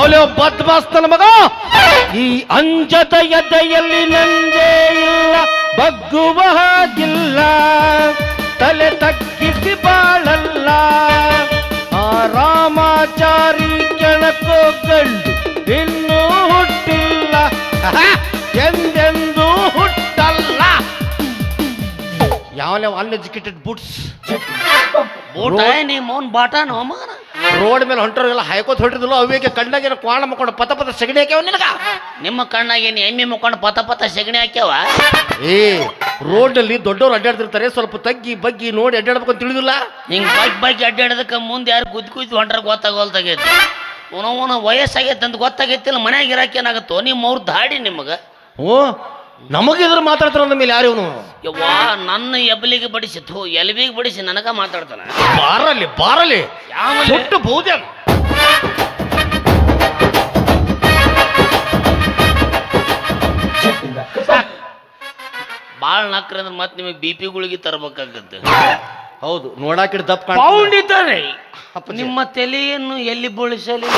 ಯಾವಲೇ ಬದ್ ಬಾಸ್ತನ ಮಗ. ಈ ಅಂಜದ ಎದೆಯಲ್ಲಿ ನಂಜೇ ಇಲ್ಲ, ಬಗ್ಗುವ ಹಾಗಿಲ್ಲ, ತಲೆ ತಗ್ಗಿಸಿ ಬಾಳಲ್ಲ. ಆ ರಾಮಾಚಾರಿ ಕೆಣಕೋ ಗಂಡು ಇನ್ನೂ ಹುಟ್ಟಿಲ್ಲ. ಎಂದೆಂದೂ ಹುಟ್ಟಲ್ಲ. ಯಾವಲೇ ಅನ್ಎಜುಕೇಟೆಡ್ ಬುಟ್ಸ್ ಊಟ ನೀ ಮೌನ್ ಬಾಟಾನ ಮಗನ ರೋಡ್ ಮೇಲೆ ಹೊಂಟೋರೆಲ್ಲ ಹಾಯ್ಕೋತ ಹೊಂಟಿದ್ಲು ಅವಿಗೆ ಕಣ್ಣಾಗಿನ ಕ್ವಾಣ ಮುಕೊಂಡು ಪತ ಪತ ಸೆಗಣಿ ಹಾಕ್ಯಾವ ನಿನಗ? ನಿಮ್ಮ ಕಣ್ಣಾಗ ಏನು ಎಮ್ಮೆ ಮುಕ್ಕೊಂಡು ಪತ ಪತ ಸೆಗಣಿ ಹಾಕ್ಯಾವ? ಏ ರೋಡಲ್ಲಿ ದೊಡ್ಡವ್ರು ಅಡ್ಡಾಡ್ತಿರ್ತಾರೆ ಸ್ವಲ್ಪ ತಗ್ಗಿ ಬಗ್ಗಿ ನೋಡಿ ಅಡ್ಡಾಡ್ಬೇಕು ಅಂತ ತಿಳಿದಿಲ್ಲ? ಹಿಂಗ್ ಬೈಕ್ ಬೈಕ್ ಅಡ್ಡಾಡೋದಕ್ಕೆ ಮುಂದೆ ಯಾರು ಕುದ್ ಕುದ್ ಹೊಂಟ್ರ ಗೊತ್ತಾಗೋಲ್ತಾಗೈತಿ ಅವನ ವಯಸ್ಸಾಗೈತೆ ಅಂತ ಗೊತ್ತಾಗೈತಿಲ್ಲ ಮನ್ಯಾಗ ಇರಕ್ಕೆ ಏನಾಗತ್ತೋ? ನಿಮ್ಮ ಅವ್ರ ದಾಡಿ ನಿಮಗ. ಓ ನಮಗಿದ್ರ ಮಾತಾಡ್ತಾರ ಅಂದ ಮೇಲೆ ಯಾರು ಇವನು? ಯವ್ವಾ ನನ್ನ ಎಬ್ಲಿಗೆ ಬಡಿಸಿ ಥೂ ಎಲ್ಬಿಗೆ ಬಡಿಸಿ ನನಗ ಮಾತಾಡ್ತಾನ. ಬಾರಲಿ ಬಾರಲಿ ಯಾವ ಸುಟ್ಟು ಬಾಳ್ ನಕ್ರ ಅಂದ್ರೆ ಮತ್ತೆ ನಿಮಗೆ ಬಿ ಪಿ ಗುಳಿಗೆ ತರಬೇಕಾಗತ್ತೆ. ಹೌದು ನೋಡಾಕಿಡ್ ದಪ್ಪ ಪೌಂಡ್ ಇದ್ದಾರೆ ನಿಮ್ಮ ತಲೆಯನ್ನು ಎಲ್ಲಿ ಬೋಳಿಸಲಿ?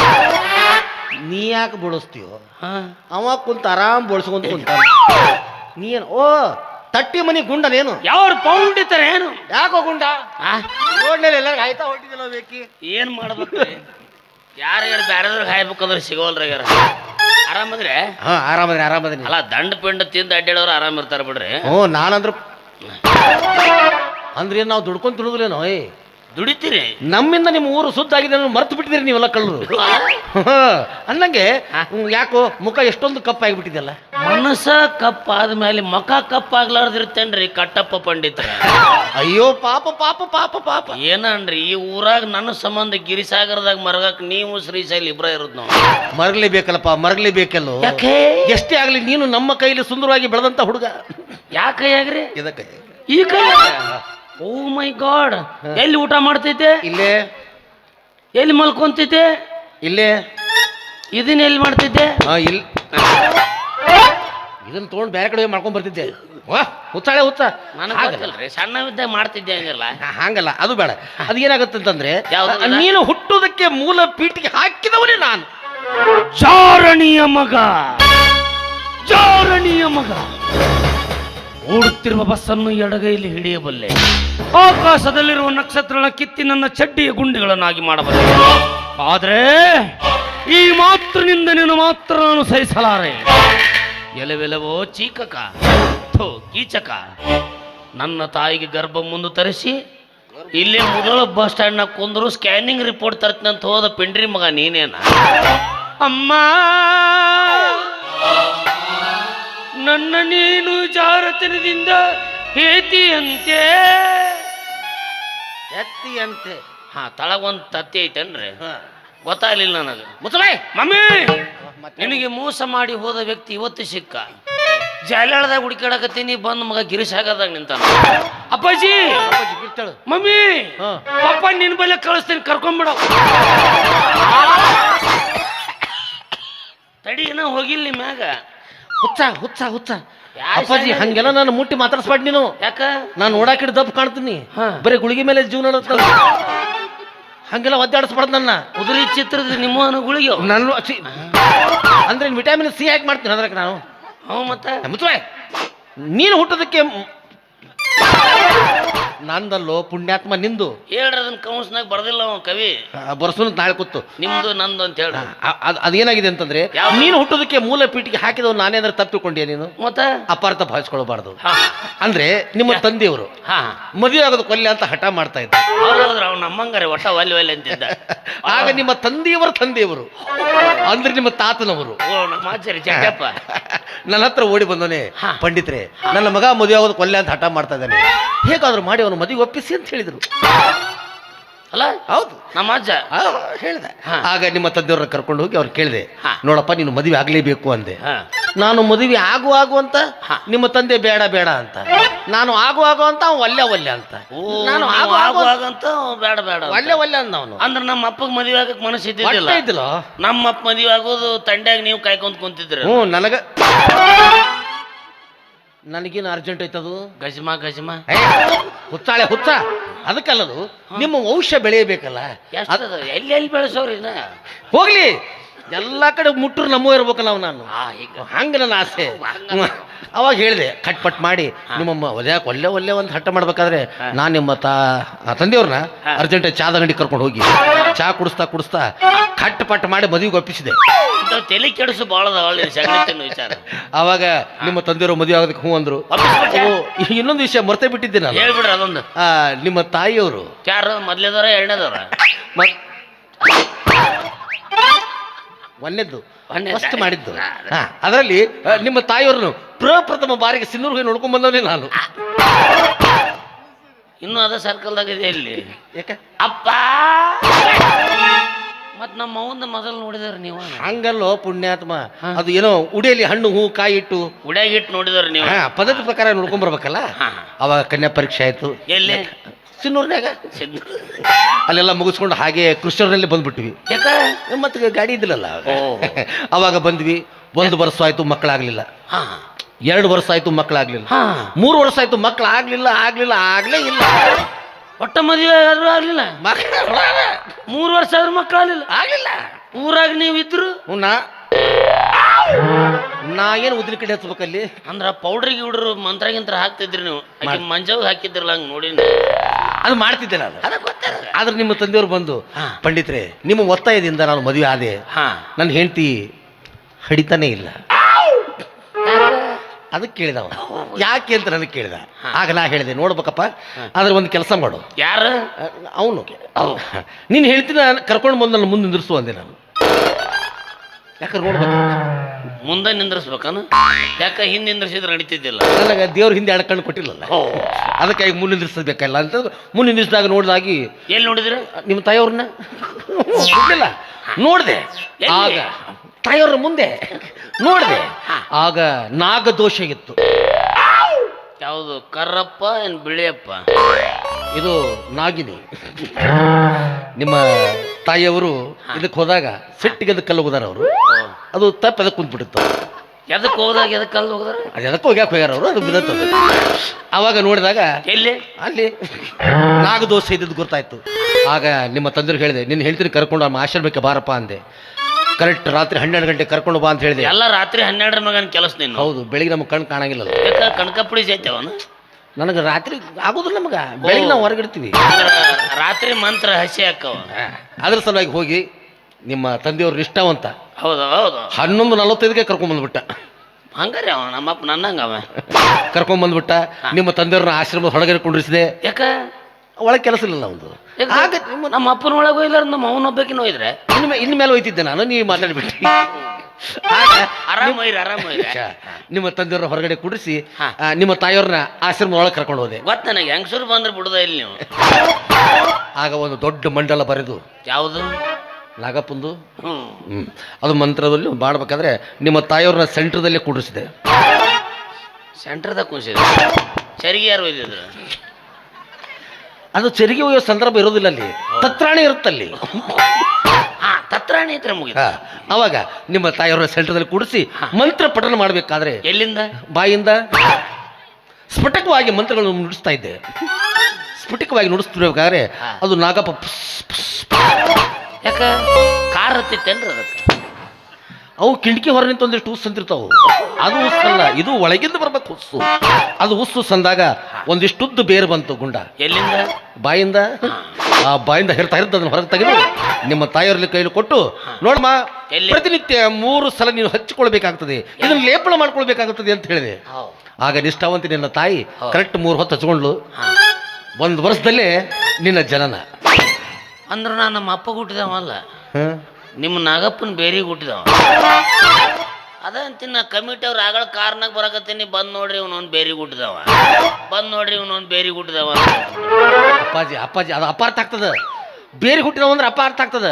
ನೀ ಯಾಕೆ ಬಳಸ್ತೀವೋ ಹಾ. ಅವ ಕುಂತ ಆರಾಮ್ ಬಳಸ್ಕೊಂತ ಕುಂತ ನೀನು ಓ ತಟ್ಟಿ ಮನಿ ಗುಂಡನೇನು ಯಾವ್ರು ಪೌಂಡ್ ಇತ್ತಾರೆ ಏನು? ಯಾಕೋ ಗುಂಡ? ಆ? ರೋಡ್ನಲ್ಲಿ ಎಲ್ಲರಿಗೂ ಆಯ್ತಾ ಹೊಟ್ಟಿದಿಲ್ಲ ಬೇಕಿ? ಏನ್ ಮಾಡ್ಬೇಕು ಯಾರ್ಯಾರು ಬ್ಯಾರೆದ್ರ ಹಾಯ್ಬೇಕಂದ್ರೆ ಸಿಗೋಲ್ರಾಗ್ಯಾರ ಆರಾಮದ್ರೆ ಹಾ ಆರಾಮದ್ರಿ ಆರಾಮದ್ರಿ ಅಲ್ಲ ದಂಡ ಪಿಂಡ ತಿಂದು ಅಡ್ಡಾಡೋರು ಆರಾಮ ಇರ್ತಾರ ಬಿಡ್ರಿ. ಹ್ಞೂ ನಾನಂದ್ರು ಅಂದ್ರೆ ನಾವು ದುಡ್ಕೊಂಡ್ ತಿಳುದ್ರೇನೋ ಏ ದುಡಿತೀರಿ? ನಮ್ಮಿಂದ ನಿಮ್ಮ ಊರು ಸುದ್ದಾಗಿದೆ ಮರ್ತು ಬಿಟ್ಟಿದ್ರಿ ನೀವೆಲ್ಲ ಕಳ್ಳರು. ಅನ್ನಂಗೆ ಹ್ಮ್, ಯಾಕೋ ಮುಖ ಎಷ್ಟೊಂದು ಕಪ್ಪಾಗಿಬಿಟ್ಟಿದೆಯಲ್ಲ? ಮನಸ್ಸ ಕಪ್ಪ ಆದ್ಮೇಲೆ ಮುಖ ಕಪ್ಪ ಆಗ್ಲಾರ್ದಿರ್ತೇನ್ರಿ ಕಟ್ಟಪ್ಪ ಪಂಡಿತ ಅಯ್ಯೋ ಪಾಪ ಪಾಪ ಪಾಪ ಪಾಪ. ಏನನ್ರಿ ಈ ಊರಾಗ ನನ್ನ ಸಂಬಂಧ ಗಿರಿಸಾಗರದಾಗ ಮರಗಕ್ ನೀವು ಶ್ರೀಶೈಲ್ ಇಬ್ರ ಇರೋದ್ ನಾವು ಮರಗಲೇಬೇಕಲ್ಲಪ್ಪ ಮರಗಲೇಬೇಕಲ್ಲೋ? ಯಾಕೆ? ಎಷ್ಟೇ ಆಗಲಿ ನೀನು ನಮ್ಮ ಕೈಲಿ ಸುಂದರವಾಗಿ ಬೆಳೆದಂತ ಹುಡುಗ. ಯಾಕೆ ಆಗ್ರಿ? ಇದಕ್ಕೆ ಈ ಕೈ ಓ ಮೈ ಗಾಡ್ ಎಲ್ಲಿ ಊಟ ಮಾಡ್ತೈತೆ ಇಲ್ಲೇ. ಎಲ್ಲಿ ಮಲ್ಕೊಂತೈತೆ ಇಲ್ಲೇ. ಇದನ್ನ ಎಲ್ಲಿ ಮಾಡ್ತಿದ್ದೆ? ಹಾ ಇಲ್ಲಿ ಇದನ್ನ ತೊಗೊಂಡು ಬೇರೆ ಕಡೆ ಮಾಡ್ಕೊಂಡ್ ಬರ್ತಿದ್ದೆ. ವಾ ಹುಚ್ಚಾಳೆ ಹುಚ್ಚ. ನನಗೆ. ಗೊತ್ತಿಲ್ರಿ ಸಣ್ಣವಿದ್ದಾಗ ಮಾಡ್ತಿದ್ದೆ ಹಂಗಲ್ಲ. ಹಾಗಲ್ಲ ಅದು ಬೇಡ. ಅದು ಏನಾಗುತ್ತೆ ಅಂತಂದ್ರೆ ಯಾವ್ದು ಆ, ನೀನು ಹುಟ್ಟುವುದಕ್ಕೆ ಮೂಲ ಪೀಠಿಗೆ ಹಾಕಿದವನೇ ನಾನು. ಚಾರಣಿಯ ಮಗ. ಚಾರಣಿಯ ಮಗ. ಓಡುತ್ತಿರುವ ಬಸ್ಸನ್ನು ಎಡಗೈಯಲ್ಲಿ ಹಿಡಿಯಬಲ್ಲೆ. ಆಕಾಶದಲ್ಲಿರುವ ನಕ್ಷತ್ರಗಳ ಕಿತ್ತಿ ನನ್ನ ಚಡ್ಡಿಯ ಗುಂಡಿಗಳನ್ನಾಗಿ ಮಾಡಬಲ್ಲೆ. ಆದರೆ, ಈ ಮಾತೃನಿಂದ ನೀನು ಮಾತ್ರ ನಾನು ಸಹಿಸಲಾರೆ. ಎಲೆವೆಲವೋ ಚೀಕಕ, ಥೋ, ಕೀಚಕ. ನನ್ನ ತಾಯಿಗೆ ಗರ್ಭ ಮುಂದೆ ತರಿಸಿ, ಇಲ್ಲಿ ಮೊದಲ ಬಸ್ ಸ್ಟ್ಯಾಂಡ್ನಾಗ ಕುಂದ್ರು ಸ್ಕ್ಯಾನಿಂಗ್ ರಿಪೋರ್ಟ್ ತರ್ತೀನಿ ಅಂತ ಹೋದ ಪಿಂಡ್ರಿ ಮಗ ನೀನೇನ? ಅಮ್ಮ! ನನ್ನ ನೀನು ಜಾರತನದಿಂದ ಹೇತಿಯಂತೆ. ಎತ್ತಿ ಅಂತೆ ಹಾ ತಳಗೊಂದು ತತ್ತಿ ಐತೇನ್ರಿ? ಗೊತ್ತಾಗ್ಲಿಲ್ಲ ನನಗೆ. ಮುಚ್ಚಬಾಯ್ ಮಮ್ಮಿ! ನಿನಗೆ ಮೋಸ ಮಾಡಿ ಹೋದ ವ್ಯಕ್ತಿ ಇವತ್ತು ಸಿಕ್ಕ. ಜಾಲಾಳದಾಗ ಹುಡುಕಾಡಕತ್ತೀನಿ ಬಂದ್ ಮಗ ಗಿರಿಸಾಗದಾಗ ನಿಂತಾನ. ಅಪ್ಪಾಜಿ! ಮಮ್ಮಿ! ಪಪ್ಪ ಪಾಪ ನಿನ್ ಬಲ್ಲೆ ಕಳಿಸ್ತೀನಿ ಕರ್ಕೊಂಡ್ಬಿಡ ತಡಿ ಏನೋ ಹೋಗಿಲ್ಲ ನಿಮ್ಯಾಗ. ಮ್ಯಾಗ ಹುಚ್ಚ ಹುಚ್ಚ ಹುಚ್ಚ. ಅಪ್ಪಾಜಿ? ಹಂಗೆಲ್ಲ ನಾನು? ಮುಟ್ಟಿ ಮಾತಾಡ್ಸ್ಬಾಡ್ ನೀನು. ಯಾಕ? ನಾನು ನೋಡಾಕಿಡ್ ದಪ್ಪ ಕಾಣ್ತೀನಿ. ಬರೀ ಗುಳಿಗೆ ಮೇಲೆ ಜೀವನ ನಡೆಸ್ತಲ್ಲ ಹಂಗೆಲ್ಲ ಒದ್ದಾಡಿಸ್ಬಾರ್ದು ನನ್ನ. ಉದುರಿ ಚಿತ್ರದ ನಿಮ್ಮ ಗುಳಿಗೆ ನಾನು ಛೀ, ಅಂದ್ರೆ ವಿಟಮಿನ್ ಸಿ ಹಾಕಿ ಮಾಡ್ತೀನಿ ಅದಕ್ಕೆ ನಾನು. ಹ್ಞೂ ಮತ್ತೆ? ನೀನು ಹುಟ್ಟೋದಕ್ಕೆ ನಂದಲ್ಲೋ ಪುಣ್ಯಾತ್ಮ ನಿಂದು. ಹೇಳ್ರಿ ಅದನ್ನ ಕೌನ್ಸ್ನಾಗ ಬರ್ದಿಲ್ಲ ಅವ ಕವಿ. ಬರ್ಸು ನಾಳೆ ಕೂತು. ನಿಮ್ದು ನಂದು ಅಂತ ಹೇಳ ಅದ್- ಅದೇನಾಗಿದೆ ಅಂತಂದ್ರೆ? ನೀನು ಹುಟ್ಟೋದಕ್ಕೆ ಮೂಲ ಪೀಠಿಗೆ ಹಾಕಿದವ್ ನಾನೇ ಅಂದ್ರೆ ತಪ್ಪಿಕೊಂಡೆ ನೀನು? ಮತ್ತೆ? ಅಪಾರ್ಥ ಭಾವಿಸ್ಕೊಳ್ಬಾರ್ದು. ಅಂದ್ರೆ ನಿಮ್ಮ ತಂದೆಯವರು ಹಾ ಮದುವೆ ಆಗೋದು ಕೊಲ್ಲೆ ಅಂತ ಹಠ ಮಾಡ್ತಾ ಇದ್ದ. ಅವ್ನು ನಮ್ಮಂಗಾರೆ ಒಟ್ಟ ಒಲ್ಲೆ ಒಲ್ಲೆ ಅಂತಿದ್ದ. ಆಗ ನಿಮ್ಮ ತಂದೆಯವರ ತಂದೆಯವರು ಅಂದ್ರೆ ನಿಮ್ಮ ತಾತನವರು. ನನ್ನ ಹತ್ರ ಓಡಿ ಬಂದವನೇ. ಪಂಡಿತ್ರೆ ನನ್ನ ಮಗ ಮದುವೆ ಆಗೋದು ಕೊಲ್ಲೆ ಅಂತ ಹಠ ಮಾಡ್ತಾ ಇದ್ದಾನೆ. ಹೇಗಾದ್ರೂ ಮಾಡಿ ಅವನು ಮದುವೆ ಒಪ್ಪಿಸಿ ಅಂತ ಹೇಳಿದರು. ಅಲ್ಲ? ಹೌದು. ನಮ್ಮ ಅಜ್ಜ. ಹೇಳಿದೆ. ಆಗ ನಿಮ್ಮ ತಂದೆಯವ್ರನ್ನ ಕರ್ಕೊಂಡು ಹೋಗಿ ಅವ್ರು ಕೇಳಿದೆ. ನೋಡಪ್ಪ ನೀನು ಮದುವೆ ಆಗ್ಲೇಬೇಕು ಅಂದೆ. ನಾನು ಮದುವೆ ಆಗು ಆಗು ಅಂತ. ನಿಮ್ಮ ತಂದೆ ಬೇಡ ಬೇಡ ಅಂತ. ನಾನು ಆಗು ಆಗು ಅಂತ ಅವ ಒಲ್ಲೆ ಒಲ್ಲೆ ಅಂತ. ನಾನು ಆಗು ಆಗು ಅಂತ. ಬೇಡ ಬೇಡ ಅಂತ. ಒಲ್ಲೆ ಒಲ್ಲೆ ಅಂದ ಅವನು. ಅಂದ್ರೆ ನಮ್ಮ ಅಪ್ಪಗ್ ಮದುವೆ ಆಗಕ್ ಮನಸ್ಸು ಇದ್ದಿಲ್ಲ. ನಮ್ಮ ಅಪ್ಪ ಮದುವೆ ಆಗೋದು ತಂಡ್ಯಾಗ ನೀವು ಕಾಯ್ಕೊಂತ ಕುಂತಿದ್ರೆ. ಹ್ಞೂ ನನಗ ನನಗೇನು ಅರ್ಜೆಂಟ್ ಐತದು ಗಜ್ಮಾ ಗಜ್ಮಾ. ಹುತ್ತಾಳೆ ಹುತ್ತ. ಅದಕ್ಕಲ್ಲದು ನಿಮ್ಮ ವಂಶ ಬೆಳೆಯಬೇಕಲ್ಲ? ಎಷ್ಟದ? ಎಲ್ಲಿ ಎಲ್ಲಿ ಬೆಳೆಸೋರಿ ಇನ್ನ ಹೋಗ್ಲಿ. ಎಲ್ಲಾ ಕಡೆ ಮುಟ್ಟರು ನಮ್ಮೂ ಇರ್ಬೇಕು ನಾವು ನಾನು. ಹಂಗೆ ನನ್ನ ಆಸೆ. ಅವಾಗ ಹೇಳಿದೆ ಕಟ್ಪಟ್ ಮಾಡಿ ನಿಮ್ಮಮ್ಮ ಒಲ್ಯಾಕ ಒಲ್ಲೆ ಒಲ್ಲೆ ಒಂದು ಹಟ್ಟ ಮಾಡ್ಬೇಕಾದ್ರೆ ನಾನು ನಿಮ್ಮ ತಾ ತಂದೆಯವ್ರನ್ನ ಅರ್ಜೆಂಟ್ ಚಾದ ಅಂಗಡಿ ಕರ್ಕೊಂಡು ಹೋಗಿ. ಚಾ ಕುಡಿಸ್ತಾ ಕುಡಿಸ್ತಾ ಕಟ್ಪಟ್ ಮಾಡಿ ಮದುವೆಗೆ ಒಪ್ಪಿಸಿದೆ. ತಲೆ ಕೆಡಿಸು ಭಾಳ ವಿಚಾರ. ಅವಾಗ ನಿಮ್ಮ ತಂದೆಯವರು ಮದುವೆ ಆಗೋದಕ್ಕೆ ಹ್ಞೂ ಅಂದ್ರು. ಇನ್ನೊಂದು ವಿಷಯ ಮರ್ತೇ ಬಿಟ್ಟಿದ್ದೆ ನಾನು. ಹೇಳ್ಬಿಡ್ರಿ ಅದೊಂದು. ನಿಮ್ಮ ತಾಯಿಯವರು ಯಾರು? ಮೊದ್ಲೇದವ್ರ ಎರಡನೇದವ್ರ? ಮ- ಒಂದನೇದ್ದು ಫಸ್ಟ್ ಮಾಡಿದ್ದು. ಅದರಲ್ಲಿ ನಿಮ್ಮ ತಾಯಿಯವ್ರನ್ನು ಪ್ರಪ್ರಥಮ ಬಾರಿಗೆ ಸಿನ್ನೂರು ಹೋಗಿ ನೋಡ್ಕೊಂಡ್ ಬಂದವನೇ ನಾನು. ಇನ್ನೂ ಅದ ಸರ್ಕಲ್ದಾಗ ಇದೆ ಇಲ್ಲಿ. ಯಾಕೆ? ಅಪ್ಪ! ಮತ್ ನಮ್ಮ ಅವನ ಮೊದಲು ನೋಡಿದಾರ ನೀವು. ಹಂಗಲ್ಲೋ ಪುಣ್ಯಾತ್ಮ. ಅದು ಏನೋ ಉಡಿಯಲ್ಲಿ ಹಣ್ಣು ಹೂ ಕಾಯಿ ಇಟ್ಟು. ಉಡಿಯಾಗಿಟ್ಟು ನೋಡಿದಾರ ನೀವು. ಪದ್ಧತಿ ಪ್ರಕಾರ ನೋಡ್ಕೊಂಡ್ ಬರ್ಬೇಕಲ್ಲ? ಅವಾಗ ಕನ್ಯಾ ಪರೀಕ್ಷೆ ಆಯ್ತು. ಎಲ್ಲಿ? ಸಿನ್ನೂರ್ನ್ಯಾಗ ಸಿದ್ದು ಅಲ್ಲೆಲ್ಲ ಮುಗಿಸ್ಕೊಂಡು ಹಾಗೆ ಕೃಷ್ಣರಲ್ಲಿ ಬಂದ್ಬಿಟ್ವಿ. ಯಾಕ? ಮತ್ತೆ ಗಾಡಿ ಇದ್ದಿಲ್ಲಲ್ಲ ಅವಾಗ. ಬಂದ್ವಿ. ಒಂದು ವರ್ಷ ಆಯ್ತು ಮಕ್ಕಳಾಗ್ಲಿಲ್ಲ. ಹಾ. ಎರಡು ವರ್ಷ ಆಯ್ತು ಮಕ್ಕಳಾಗ್ಲಿಲ್ಲ. ಹಾ. ಮೂರು ವರ್ಷ ಆಯ್ತು ಮಕ್ಕಳು ಆಗ್ಲಿಲ್ಲ ಆಗ್ಲಿಲ್ಲ ಆಗ್ಲೇ ಇಲ್ಲ. ಒಟ್ಟ ಮದುವೆ ಆದ್ರೂ ಆಗ್ಲಿಲ್ಲ? ಮಕ್ಕಳು ಮೂರು ವರ್ಷ ಆದ್ರೂ ಮಕ್ಕಳು ಆಗ್ಲಿಲ್ಲ. ಆಗ್ಲಿಲ್ಲ ಊರಾಗ ನೀವು ಇದ್ರು? ನಾ. ನಾ ಏನು ಉದ್ರಿ ಕಡೆ ಹಚ್ಬೇಕಲ್ಲಿ ಅಂದ್ರ ಪೌಡ್ರಿಗೆ ಹುಡ್ರು ಮಂತ್ರ ಗಿಂತ್ರ ಹಾಕ್ತಿದ್ರಿ ನೀವು. ಮಂಜಾಗ ಮಂಜವ್ ಹಾಕಿದ್ರಲ್ಲ ಹಂಗೆ ನೋಡಿ ಅದು ಮಾಡ್ತಿದ್ದೆ ನಾನು. ಆದ್ರೆ ನಿಮ್ಮ ತಂದೆಯವರು ಬಂದು ಹಾ. ಪಂಡಿತ್ರೆ ನಿಮ್ಮ ಒತ್ತಾಯದಿಂದ ನಾನು ಮದುವೆ ಆದೆ. ನನ್ನ ಹೆಂಡತಿ ಹಡಿತಾನೆ ಇಲ್ಲ. ಅದಕ್ಕೆ ಕೇಳಿದವ ಯಾಕೆ ಅಂತ ನನಗೆ ಕೇಳಿದ. ಆಗ ನಾ ಹೇಳಿದೆ ನೋಡ್ಬೇಕಪ್ಪ ಆದ್ರೆ ಒಂದು ಕೆಲಸ ಮಾಡು. ಯಾರು? ಅವನು. ನೀನು ಹೇಳ್ತೀನಿ ಕರ್ಕೊಂಡು ಬಂದು ನನ್ನ ಮುಂದೆ ನಿಂದಿರಿಸು ಅಂದೆ ನಾನು. ಯಾಕಂದ್ರೆ ನೋಡ್ಬೇಕು ಮುಂದೆ ನಿಂದ್ರಿಸ್ಬೇಕನ? ಯಾಕ ಹಿಂದೆ ನಿಂದ್ರಿಸಿದ್ರೆ ನಡೀತಿದ್ದಿಲ್ಲ? ನನಗೆ ದೇವ್ರ ಹಿಂದೆ ಎರಡು ಕಣ್ಣು ಕೊಟ್ಟಿಲ್ಲಲ್ಲ. ಅದಕ್ಕೆ ಈಗ ಮುಂದೆ ನಿಂದ್ರಿಸಬೇಕಲ್ಲ ಅಂತ ಮುಂದೆ ನಿಂದಿರಿಸಿದಾಗ ನೋಡಿದಾಗಿ ಎಲ್ಲಿ ನೋಡಿದ್ರೆ? ನಿಮ್ಮ ತಾಯವ್ರನ್ನ ನೋಡ್ದೆ. ನೋಡಿದೆ ಆಗ ತಾಯವ್ರ ಮುಂದೆ ನೋಡಿದೆ. ಆಗ ನಾಗದೋಷ ಇತ್ತು. ಯಾವುದು ಕರ್ರಪ್ಪ ಏನು ಬಿಳಿಯಪ್ಪ? ಇದು ನಾಗಿನಿ. ನಿಮ್ಮ ತಾಯಿಯವರು ಇದಕ್ಕೆ ಹೋದಾಗ ಸಿಟ್ಟಿಗೆ ಅದಕ್ಕೆ ಕಲ್ಲು ಹೋದಾರ ಅವರು? ಅದು ತಪ್ಪು ಅದಕ್ಕೆ ಕುಂತ್ಬಿಟ್ಟಿತ್ತು? ಎದಕ್ ಹೋದಾಗ ಎದಕ್ ಅಲ್ಲಿ ಹೋದ್ರ ಅದು ಎದಕ್ಕೆ ಹೋಗ್ಯಾಕ ಹೋಗ್ಯಾರ ಅವರು? ಅದು ಬಿದ್ದತ್ತದು ಆವಾಗ ನೋಡಿದಾಗ ಎಲ್ಲಿ? ಅಲ್ಲಿ ನಾಗದೋಷ ಇದ್ದಿದ್ದು ಗೊತ್ತಾಯ್ತು. ಆಗ ನಿಮ್ಮ ತಂದ್ರೆ ಹೇಳಿದೆ ನಿನ್ನ ಹೇಳ್ತೀನಿ ಕರ್ಕೊಂಡು ನಮ್ಮ ಆಶ್ರಮಕ್ಕೆ ಬಾರಪ್ಪ ಅಂದೆ. ಕರೆಕ್ಟ್ ರಾತ್ರಿ ಹನ್ನೆರಡು ಗಂಟೆ ಕರ್ಕೊಂಡು ಬಾ ಅಂತ ಹೇಳಿದೆ. ಎಲ್ಲ ರಾತ್ರಿ ಹನ್ನೆರಡರ ಮಗನ ಕೆಲಸ ನೀನು. ಹೌದು ಬೆಳಿಗ್ಗೆ ನಮ್ಗೆ ಕಣ್ ಕಾಣಂಗಿಲ್ಲ ಕಣ್ಕ ಪುಡಿ ಸೇತವನ ನನಗೆ ರಾತ್ರಿ ಆಗೋದಿಲ್ಲ ನಮಗ. ಬೆಳಿಗ್ಗೆ ನಾವು ಹೊರಗಿಡ್ತೀವಿ ರಾತ್ರಿ ಮಂತ್ರ ಹಸಿ ಹಾಕವ. ಅದ್ರ ಸಲುವಾಗಿ ಹೋಗಿ ನಿಮ್ಮ ತಂದೆಯವ್ರ ಇಷ್ಟವಂತ ಹೌದು ಹೌದು. ಹನ್ನೊಂದು ನಲವತ್ತೈದಕ್ಕೆ ಕರ್ಕೊಂಬಂದ್ಬಿಟ್ಟ ಹಂಗಾರೆ ಅವ ನಮ್ಮಪ್ಪ ನನ್ನಂಗ ಅವ. ಕರ್ಕೊಂಬಂದ್ಬಿಟ್ಟ ನಿಮ್ಮ ತಂದೆಯವ್ರನ್ನ ಆಶ್ರಮದ ಹೊರಗಡೆ ಕುಂಡ್ರಿಸಿದೆ. ಯಾಕ? ಒಳಗೆ ಕೆಲಸ ಇಲ್ಲ ಒಂದು ಯಾಕ? ಆಗ ನಮ್ಮ ಅಪ್ಪನ ಒಳಗೆ ಹೋಯ್ಲಾರ ನಮ್ಮ ಅವನೊಬ್ಬಕಿನ ಹೋಯ್ದ್ರೆ ಇನ್ನು ಇನ್ನು ಮೇಲೆ ಹೋಯ್ತಿದ್ದೆ ನಾನು ನೀವು ಮಾತಾಡ್ಬಿಟ್ಟು ಆರಾಮ ಇರಿ ಆರಾಮ ನಿಮ್ಮ ತಂದೆಯವ್ರ ಹೊರಗಡೆ ಕುಡಿಸಿ ನಿಮ್ಮ ತಾಯಿಯವ್ರನ್ನ ಆಶ್ರಮ ಒಳಗೆ ಕರ್ಕೊಂಡು ಹೋದೆ. ಗೊತ್ತ ನನಗೆ ಹೆಂಗಸರು ಬಂದ್ರೆ ಬಿಡುದ ಇಲ್ಲಿ ನೀವು? ಆಗ ಒಂದು ದೊಡ್ಡ ಮಂಡಲ ಬರೆದು ಯಾವುದು? ನಾಗಪ್ಪಂದು. ಹ್ಮ್. ಅದು ಮಂತ್ರದಲ್ಲಿ ಮಾಡ್ಬೇಕಾದ್ರೆ ನಿಮ್ಮ ತಾಯಿಯವ್ರನ್ನ ಸೆಂಟ್ರದಲ್ಲೇ ಕುಡಿಸಿದೆ ಸೆಂಟ್ರದಾಗ ಕುಂಸಿದ್ರು ಚರಿಗೆ ಯಾರು ಒಯ್ದಿದ್ರು? ಅದು ಚರಿಗೆ ಒಯ್ಯೋ ಸಂದರ್ಭ ಇರೋದಿಲ್ಲ ಅಲ್ಲಿ. ತತ್ರಾಣಿ ಇರುತ್ತಲ್ಲಿ. ಐತ್ರ ಮುಗಿದ ಅವಾಗ ನಿಮ್ಮ ತಾಯಿಯವ್ರನ್ನ ಸೆಂಟ್ರದಲ್ಲಿ ಕೂಡಿಸಿ ಮಂತ್ರ ಪಠನ ಮಾಡಬೇಕಾದ್ರೆ ಎಲ್ಲಿಂದ? ಬಾಯಿಂದ ಸ್ಫುಟಕವಾಗಿ ಮಂತ್ರಗಳನ್ನು ನುಡಿಸ್ತಾ ಇದ್ದೆ. ಸ್ಫುಟಕವಾಗಿ ನುಡಿಸ್ತಿರ್ಬೇಕಾದ್ರೆ ಅದು ನಾಗಪ್ಪ ಯಾಕ? ಕಾರ್ ಹತ್ತಿತ್ತೇನ್ರಿ ಅದಕ್ಕೆ? ಅವು ಕಿಂಡಿಕೆ ಹೊರ ನಿಂತು ಒಂದಿಷ್ಟು ಉಸ್ ಅಂತಿರ್ತಾವು. ಅದು ಹುಸ್ಸಲ್ಲ ಇದು ಒಳಗಿಂದ ಬರ್ಬೇಕು ಹುಸ್ಸು ಅದು ಹುಸ್ಸು ಸಂದಾಗ ಒಂದಿಷ್ಟುದ್ದು ಬೇರು ಬಂತು ಗುಂಡ. ಎಲ್ಲಿಂದ? ಬಾಯಿಂದ? ಆ ಬಾಯಿಂದ ಹೆರ್ತಾ ಹಿರ್ತ ಅದನ್ನ ಹೊರಗೆ ತೆಗೆದು ನಿಮ್ಮ ತಾಯಿಯವ್ರಲ್ಲಿ ಕೈಲಿ ಕೊಟ್ಟು ನೋಡಮ್ಮ ಎಲ್ಲಿ? ಪ್ರತಿನಿತ್ಯ ಮೂರು ಸಲ ನೀನು ಹಚ್ಕೊಳ್ಬೇಕಾಗ್ತದೆ ಇದನ್ನ ಲೇಪನ ಮಾಡ್ಕೊಳ್ಬೇಕಾಗ್ತದೆ ಅಂತ ಹೇಳಿದೆ. ಆಗ ನಿಷ್ಠಾವಂತಿ ನಿನ್ನ ತಾಯಿ ಕರೆಕ್ಟ್ ಮೂರು ಹೊತ್ತು ಹಚ್ಕೊಂಡ್ಲು ಒಂದು ವರ್ಷದಲ್ಲೇ ನಿನ್ನ ಜನನ. ಅಂದ್ರೆ ನಾನು ನಮ್ಮ ಅಪ್ಪ ಹುಟ್ಟಿದವಲ್ಲ ಹ? ನಿಮ್ಮ ನಾಗಪ್ಪನ ಬೇರೆ ಹುಟ್ಟಿದವ. ಅಂತೀನಿ ನಾ ಕಮಿಟಿ ಅವ್ರು ಆಗಳ ಕಾರ್ನಾಗ ಬರಕತ್ತೀನಿ. ಬಂದ್ ನೋಡ್ರಿ ಇವನೊಂದು ಬೇರಿ ಗುಡ್ದವ ಬಂದ್ ನೋಡ್ರಿ ಇವನೊಂದು ಬೇರಿ ಗುಡ್ದವ ಅಪ್ಪಾಜಿ ಅಪ್ಪಾಜಿ ಅದು ಅಪಾರ್ಥ ಆಗ್ತದ. ಬೇರೆ ಹುಟ್ಟಿದವ ಅಂದ್ರೆ ಅಪಾರ್ಥ ಆಗ್ತದ.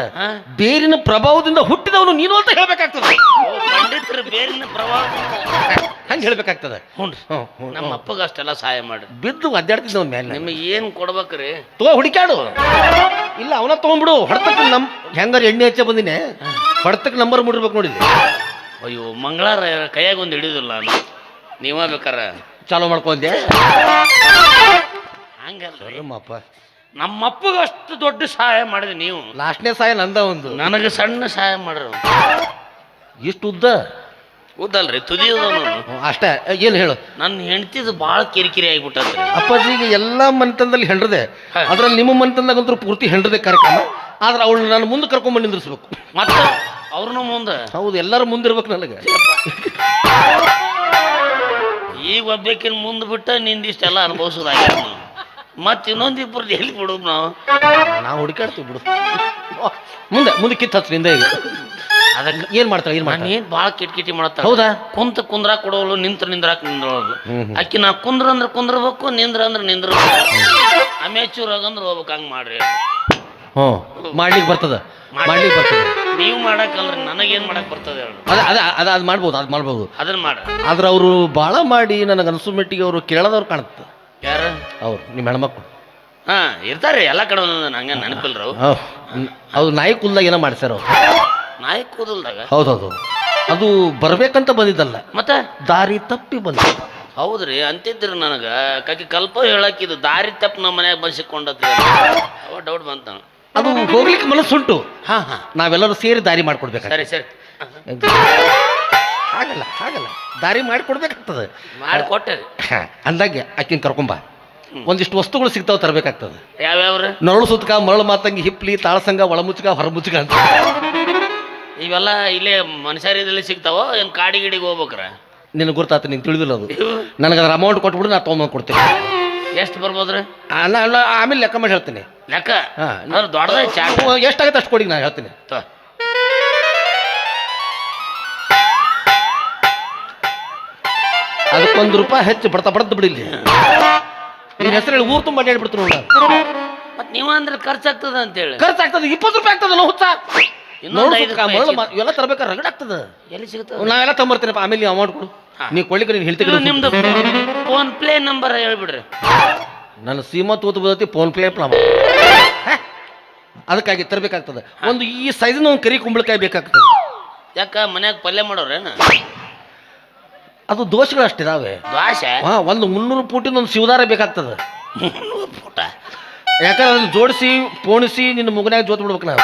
ಬೇರಿನ ಪ್ರಭಾವದಿಂದ ಹುಟ್ಟಿದವನು ನೀನು ಅಂತ ಹೇಳ್ಬೇಕಾಗ್ತದೆ. ಪಂಡಿತರು ಬೇರಿನ ಪ್ರಭಾವ ಹಂಗೆ ಹೇಳ್ಬೇಕಾಗ್ತದೆ. ಹ್ಞೂ. ನಮ್ಮ ಅಪ್ಪಗ ಅಷ್ಟೆಲ್ಲ ಸಹಾಯ ಮಾಡಿ ಬಿದ್ದು ಅಡ್ಡಾಡ್ತಿದ್ದವ ಮೇಲೆ ನಿಮಗೆ ಏನು ಕೊಡ್ಬೇಕ್ರಿ? ತೋ ಹುಡುಕ್ಯಾಡು. ಇಲ್ಲ ಅವನ ತಗೊಂಡ್ಬಿಡು. ಹೊಡ್ತಕ್ಕೆ ನಮ್ ಹೆಂಗಾರ ಎಣ್ಣೆ ಹಚ್ಚ ಬಂದಿನಿ. ಹೊಡ್ತಕ್ಕೆ ನಂಬರ್ ಮುಡಿರ್ಬೇಕು ನೋಡಿದ್ದೆ ಅಯ್ಯೋ ಮಂಗಳಾರ ಕೈಯಾಗ ಒಂದು ಹಿಡಿದಿಲ್ಲ ನಾನು. ನೀವ ಬೇಕಾರ? ಚಾಲೂ ಮಾಡ್ಕೊಂಡೆ ಹಂಗಲ್ಲ ನಮ್ಮಪ್ಪಗ ಅಷ್ಟು ದೊಡ್ಡ ಸಹಾಯ ಮಾಡಿದೆ ನೀವು. ಲಾಸ್ಟ್ನೇ ಸಹಾಯ ನಂದ ಒಂದು. ನನಗೆ ಸಣ್ಣ ಸಹಾಯ ಮಾಡ್ರಿ ಇಷ್ಟು ಉದ್ದ? ಉದ್ದಲ್ರಿ ತುದಿ ಅಷ್ಟೇ. ಏನು ಹೇಳು? ನನ್ನ ಹೆಂಡತಿದು ಭಾಳ ಕಿರಿಕಿರಿ ಆಗಿಬಿಟ್ಟದ್ರಿ. ಅಪ್ಪಾಜಿಗೆ ಎಲ್ಲ ಮನೆತನದಲ್ಲಿ ಹೆಂಡ್ರದೆ. ಅದ್ರಲ್ಲಿ ನಿಮ್ಮ ಮನೆತನದಾಗಂತೂ ಪೂರ್ತಿ ಹೆಂಡ್ರದೆ ಕಾರ್ಯಕ್ರಮ. ಆದ್ರೆ ಅವಳು ನಾನು ಮುಂದೆ ಕರ್ಕೊಂಬಂದು ನಿಂದಿರ್ಸ್ಬೇಕು. ಮತ್ತ? ಅವ್ರನ್ನ ಮುಂದೆ. ಹೌದು ಎಲ್ಲರೂ ಮುಂದಿರ್ಬೇಕು ನನಗೆ. ಈಗ ಒಬ್ಬಕ್ಕಿನ ಮುಂದೆ ಬಿಟ್ಟ ನಿಂದಿಷ್ಟೆಲ್ಲ ಅನುಭವಿಸೋದಾಗ್ಯಾರ ನಾವು ಮತ್ತೆ ಇನ್ನೊಂದಿಬ್ಬರು ಎಲ್ಲಿ ಬಿಡೋದು ನಾವು? ನಾವು ಹುಡುಕಾಡ್ತೀವಿ ಬಿಡು. ಮುಂದೆ ಮುಂದೆ ಕಿತ್ತ ಹತ್ತು ನಿಂದ ಈಗ. ಅದಕ್ಕೆ ಏನು ಮಾಡ್ತಾರೆ ಏನು ನಾನು ಮಾಡ್ತಾಳೆ? ಏನ್ ಭಾಳ ಕಿಟ್ ಕಿಟಿ ಮಾಡ್ತಾಳೆ ಹೌದಾ? ಕುಂತ ಕುಂದ್ರಾ ಕೊಡೋಳು ನಿಂತ್ರ ನಿಂದ್ರಾಕ್ ನಿಂದ್ರೋಳು ಹ್ಮ್. ಅಕ್ಕಿ ನಾ ಕುಂದ್ರ ಅಂದ್ರೆ ಕುಂದ್ರಬೇಕು ನಿಂದ್ರ ಅಂದ್ರೆ ನಿಂದ್ರ ಅಮೇಚೂರ್ ಆಗಂದ್ರೆ ಹೋಗ್ಬೇಕು ಹಂಗೆ ಮಾಡ್ರಿ. ಹ್ಞೂ ಮಾಡ್ಲಿಕ್ಕೆ ಬರ್ತದ? ಮಾಡ್ಲಿಕ್ಕೆ ಬರ್ತದೆ? ನೀವು ಮಾಡಕ್ಕಲ್ರಿ ನನಗೇನ್ ಮಾಡಕ್ ಬರ್ತದೆ ಹೇಳಿ. ಅದ ಅದ ಅದ ಅದು ಮಾಡ್ಬೋದು ಅದು ಮಾಡ್ಬೋದು. ಅದನ್ನ ಮಾಡ. ಆದ್ರೆ ಅವರು ಭಾಳ ಮಾಡಿ ನನಗೆ ಅನಿಸೋ ಮೆಟ್ಟಿಗೆ ಅವರು ಕೇಳದವ್ರು ಕಾಣುತ್ತೆ. ಯಾರು? ಅವ್ರು ನಿಮ್ಮ ಹೆಣ್ಮಕ್ಳು. ಹಾ ಇರ್ತಾರೆ ಎಲ್ಲ ಕಡೆ ಒಂದೊಂದು ನಂಗೆ ನೆನಪಿಲ್ರಿ ಅವು ಅದು ನಾಯಿ ಕುಲ್ದಾಗ ಏನೋ ಮಾಡ್ಸ್ಯಾರ ಅವ್ರು. ನಾಯಿ ಕೂದಲ್ದಾಗ? ಹೌದೌದು ಅದು ಬರ್ಬೇಕಂತ ಬಂದಿದ್ದಲ್ಲ. ಮತ್ತೆ? ದಾರಿ ತಪ್ಪಿ ಬಂದ ಹೌದ್ರಿ ಅಂತಿದ್ರಿ ನನಗ. ಕಾಕಿ ಕಲ್ಪ ಹೇಳಕ್ಕಿದು ದಾರಿ ತಪ್ಪು ನಮ್ಮ ಮನ್ಯಾಗ ಬಂದು ಸಿಕ್ಕೊಂಡತ್ರಿ ಅವ ಡೌಟ್ ಬಂತ ನನಗೆ. ಅದು ಹೋಗ್ಲಿಕ್ಕೆ ಮನಸ್ಸುಂಟು. ಹಾ ಹಾ. ನಾವೆಲ್ಲರೂ ಸೇರಿ ದಾರಿ ಮಾಡ್ಕೊಡ್ಬೇಕು ಸರಿ ಸರಿ. ಆಗಲ್ಲ ಆಗಲ್ಲ ದಾರಿ ಮಾಡಿಕೊಡ್ಬೇಕಾಗ್ತದೆ. ಮಾಡಿಕೊಟ್ಟೆ ಅಂದಾಗೆ ಆಕಿನ ಕರ್ಕೊಂಬ. ಒಂದಿಷ್ಟು ವಸ್ತುಗಳು ಸಿಗ್ತಾವ ತರಬೇಕಾಗ್ತದೆ. ಯಾವ್ಯಾವ್ರಿ? ನರಳು ಸುತ್ಕ ಮರಳು ಮಾತಂಗಿ ಹಿಪ್ಲಿ ತಾಳಸಂಗ ಒಳಮುಚ್ಕ ಹೊರಮುಚ್ಕ ಅಂತ. ಇವೆಲ್ಲ ಇಲ್ಲೇ ಮನುಷ್ಯರಿದಲ್ಲಿ ಸಿಗ್ತಾವೋ? ಏನು ಕಾಡಿ ಗಿಡಿಗೆ ಹೋಗ್ಬೇಕ್ರ? ನಿನಗೆ ಗುರ್ತಾತ ನೀನು ತಿಳಿದಿಲ್ಲ ಅದು. ನನಗೆ ಅದ್ರ ಅಮೌಂಟ್ ಕೊಟ್ಬಿಡು ನಾ ತೊಗೊಂಬಂದು ಕೊಡ್ತೀನಿ. ಎಷ್ಟು ಬರ್ಬೋದ್ರಿ? ಅಲ್ಲ ನಾ ನಾ ಆಮೇಲೆ ಲೆಕ್ಕ ಮಾಡಿ ಹೇಳ್ತೀನಿ. ಲೆಕ್ಕ ಹಾ. ಅಂದ್ರೆ ದೊಡ್ಡದ ಚಾಟ್ ಎಷ್ಟಾಗತ್ತೆ ಅಷ್ಟು ಕೊಡಿ ನಾ ಹೇಳ್ತೀನಿ. ತೊ. ಅದಕ್ಕೊಂದು ರೂಪಾಯಿ ಹೆಚ್ಚು ಬಡ್ತಾ ಬಡ್ದು ಬಿಡಿಲ್ಲಿ ನಿನ್ನ ಹೆಸರು ಹೇಳಿ ಊರು ತುಂಬಾ ಹೇಳ್ಬಿಡ್ತೀನಿ ನೋಡ. ಮತ್ ನೀವು ಅಂದ್ರೆ ಖರ್ಚಾಗ್ತದ ಅಂತೇಳಿ. ಖರ್ಚು ಆಗ್ತದೆ ಇಪ್ಪತ್ತು ರೂಪಾಯಿ ಆಗ್ತದಲ್ಲ ಹುಚ್ಚ. ಇನ್ನೊಂದು ಐದು ರೂಪಾಯಿ ಮರಳು ಎಲ್ಲ ಮಾ- ಇವೆಲ್ಲ ತರಬೇಕಾ ರಗಡ್ ಆಗ್ತದೆ. ಎಲ್ಲಿ ಸಿಗ್ತದ ನಾವೆಲ್ಲ ತಗೊಂಬರ್ತೀನಪ್ಪ ಆಮೇಲೆ ನೀವು ಅಮೌಂಟ್ ಕೊಡು. ಹಾ. ನೀ ಕೊಳ್ಳಿಕ್ಕೆ ನೀನು ಹೇಳ್ತೀನಿ ಇದು ನಿಮ್ದು ಫೋನ್ ಪ್ಲೇ ನಂಬರ್ ಹೇಳ್ಬಿಡ್ರಿ. ನನ್ನ ಸೀಮಾ ತೂತು ಬದತಿ ಫೋನ್ ಪೇ ಪ್ಲಾಮ. ಅದಕ್ಕಾಗಿ ತರಬೇಕಾಗ್ತದೆ. ಒಂದು ಈ ಸೈಜಿನ ಒಂದು ಕರಿ ಕುಂಬಳಕಾಯಿ ಬೇಕಾಗ್ತದೆ. ಯಾಕ ಮನ್ಯಾಗ ಪಲ್ಯ ಮಾಡೋರೇನ ಅದು ದೋಷಗಳು ಅಷ್ಟಿದಾವೆ ದ್ವಾಸೆ ಹಾ ಒಂದು ಮುನ್ನೂರು ಫೂಟಿನ ಒಂದು ಶಿವದಾರ ಬೇಕಾಗ್ತದೆ. ಪುಟ? ಯಾಕಂದ್ರೆ ಅದನ್ನ ಜೋಡಿಸಿ ಪೋಣಿಸಿ ನಿನ್ನ ಮುಗನ್ಯಾಗ ಜೋತ್ ಬಿಡ್ಬೇಕು ನಾವು.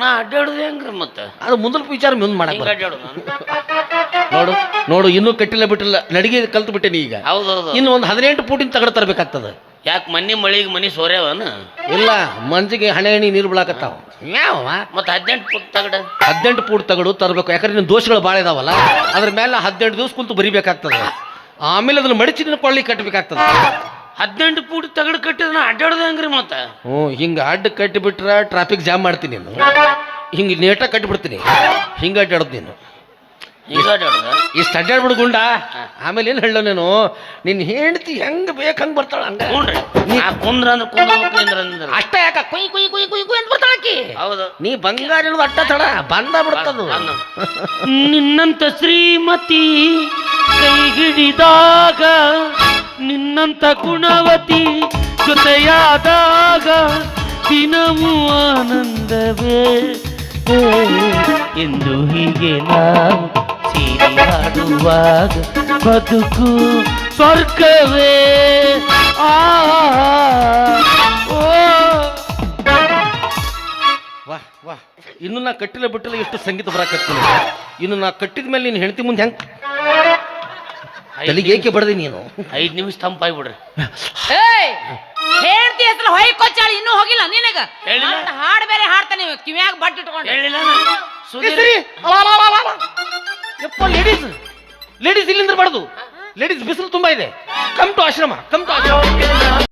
ನಾ ಅಡ್ಡಾಡುದು ಹೆಂಗ್ರಿ ಮತ್ತೆ? ಅದು ಮುಂದಿನ ವಿಚಾರ ಮುಂದೆ ಮಾಡಕ್ ಹಿಂಗ ಬರುತ್ತೆ. ಅಡ್ಡಾಡುದು ನೋಡು ನೋಡು ಇನ್ನೂ ಕಟ್ಟಿಲ್ಲ ಬಿಟ್ಟಿಲ್ಲ ನಡಿಗೆ ಕಲ್ತು ಬಿಟ್ಟೇನಿ ಈಗ. ಹೌದೌದು. ಇನ್ನು ಒಂದು ಹದಿನೆಂಟು ಪೂಟಿನ ತಗಡ ತರಬೇಕಾಗ್ತದೆ. ಯಾಕೆ ಮನೆ ಮಳಿಗೆ ಮನಿ ಸೋರ್ಯಾವನ? ಇಲ್ಲ ಮಂಜಿಗೆ ಹಣೆ ಹಣಿ ನೀರು ಬಿಳಾಕತ್ತಾವ. ಯಾವ ಮತ್ತೆ ಹದಿನೆಂಟು ಪುಟ್ ತಗಡ. ಹದಿನೆಂಟು ಪುಟ್ ತಗಡು ತರಬೇಕು. ಯಾಕಂದ್ರೆ ನಿನ್ನ ದೋಷಗಳು ಭಾಳ ಇದಾವಲ್ಲ ಅದ್ರ ಮೇಲೆ ಹದಿನೆಂಟು ದಿವಸ ಕುಂತು ಬರಿಬೇಕಾಗ್ತದೆ. ಆಮೇಲೆ ಅದನ್ನ ಮಡಿಚಿ ನಿನ್ನ ಕೊಳ್ಳಿ ಕಟ್ಟಬೇಕಾಗ್ತದೆ ಹದಿನೆಂಟು ಪುಟ್ ತಗಡು ಕಟ್ಟಿದ್ರೆ ನಾ ಅಡ್ಡಾಡುದು ಹೆಂಗ್ರಿ ಮತ್ತೆ. ಹ್ಞೂ ಹಿಂಗೆ ಅಡ್ಡ ಕಟ್ಟಿಬಿಟ್ರೆ ಟ್ರಾಫಿಕ್ ಜಾಮ್ ಮಾಡ್ತೀನಿ ನೀನು. ಹಿಂಗೆ ನೇಟ ಕಟ್ಟಿಬಿಡ್ತೀನಿ ಹಿಂಗೆ ಅಡ್ಡಾಡೋದು ನೀನು. ಇಷ್ಟು ಅಡ್ಡಾಡ್ಬಿಡು ಗುಂಡ. ಆಮೇಲೆ ಏನು ಹೇಳ ನೀನು? ನಿನ್ನ ಹೆಂಡತಿ ಹೆಂಗೆ ಬೇಕು ಹಂಗೆ ಬರ್ತಾಳ ಹಂಗೆ ನೀ ಕುಂದ್ರ ಅಂದ್ರೆ ಕುಂದ್ರ ಅಂದ್ರೆ ಅಷ್ಟೇ ಯಾಕ? ಕುಯ್ ಕುಯ್ ಕುಯ್ ಕುಯ್ ಕುಯ್ ಅಂತ ಬರ್ತಾಳಕಿ ಹೌದು. ನೀ ಬಂಗಾರ ಇರೋದು ಅಟ್ಟ ತಡ? ಬಂದ ಬಿಡ್ತದು. ನಿನ್ನಂತ ಶ್ರೀಮತಿ ಕೈ ಹಿಡಿದಾಗ ನಿನ್ನಂತ ಗುಣವತಿ ಜೊತೆಯಾದಾಗ ದಿನವೂ ಆನಂದವೇ. ಎಂದು ಹೀಗೆ ನಾವು ಸೇರಿ ಹಾಡುವಾಗ ಬದುಕು ಸ್ವರ್ಗವೇ? ಆ ಓ. ವಾಹ್ ವಾಹ್. ಇನ್ನು ನಾ ಕಟ್ಟಿಲ್ಲ ಬಿಟ್ಟಿಲ್ಲ ಎಷ್ಟು ಸಂಗೀತ ಬರಾಕತ್ತೀನಿ. ಇನ್ನು ನಾ ಕಟ್ಟಿದ ಮೇಲೆ ನೀನು ಹೆಂಡತಿ ಮುಂದೆ ಹೆಂಗೆ? ತಲೆಗೆ ಏಕೆ ಬಡ್ದಿ ನೀನು? ಐದು ನಿಮಿಷ ತಂಪಾಗ್ಬಿಡ್ರಿ ಬಿಡ್ರಿ ಹೇಳ್ತಿ ಹೆಸರು ಹೊಯ್ ಕೊಚ್ಚಾಳಿ ಇನ್ನೂ ಹೋಗಿಲ್ಲ ನಿನಗ? ಹೇಳಿಲ್ಲ. ಹಾಡ್ ಬೇರೆ ಹಾಡ್ತಾನೆ ಕಿವಿಯಾಗ ಬಟ್ ಇಟ್ಕೊಂಡು. ಹೇಳಿಲ್ಲ ಲೇಡೀಸ್ ಲೇಡೀಸ್ ಇಲ್ಲಿಂದ ಬಡದು. ಲೇಡೀಸ್ ಬಿಸಿಲು ತುಂಬಾ ಇದೆ. Come to ashram. Come to ashram.